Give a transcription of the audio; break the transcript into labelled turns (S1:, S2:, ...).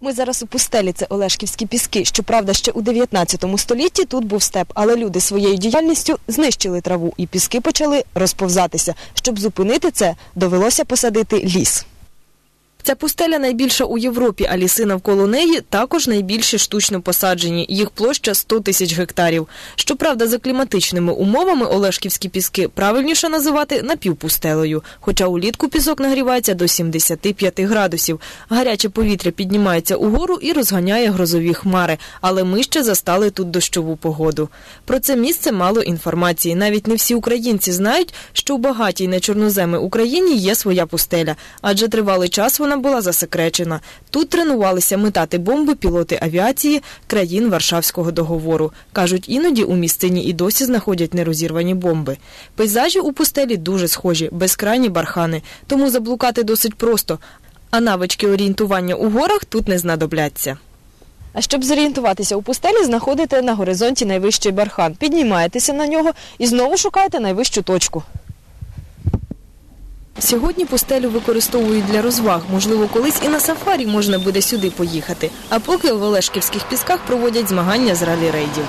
S1: Ми зараз у пустелі, це Олешківські піски. Щоправда, ще у 19 столітті тут був степ, але люди своєю діяльністю знищили траву і піски почали розповзатися. Щоб зупинити це, довелося посадити ліс. Ця пустеля найбільша у Європі, а ліси навколо неї також найбільші штучно посаджені. Їх площа 100 тисяч гектарів. Щоправда, за кліматичними умовами Олешківські піски правильніше називати напівпустелею. Хоча улітку пісок нагрівається до 75 градусів. Гаряче повітря піднімається угору і розганяє грозові хмари. Але ми ще застали тут дощову погоду. Про це місце мало інформації. Навіть не всі українці знають, що у багатій на чорноземи Україні є своя пустеля, адже тривалий час вона була засекречена. Тут тренувалися метати бомби пілоти авіації країн Варшавського договору. Кажуть, іноді у місцині і досі знаходять нерозірвані бомби. Пейзажі у пустелі дуже схожі, безкрайні бархани, тому заблукати досить просто. А навички орієнтування у горах тут не знадобляться. А щоб зорієнтуватися у пустелі, знаходите на горизонті найвищий бархан, піднімаєтеся на нього і знову шукаєте найвищу точку. Сьогодні пустелю використовують для розваг. Можливо, колись і на сафарі можна буде сюди поїхати. А поки в Олешківських пісках проводять змагання з ралі-рейдів.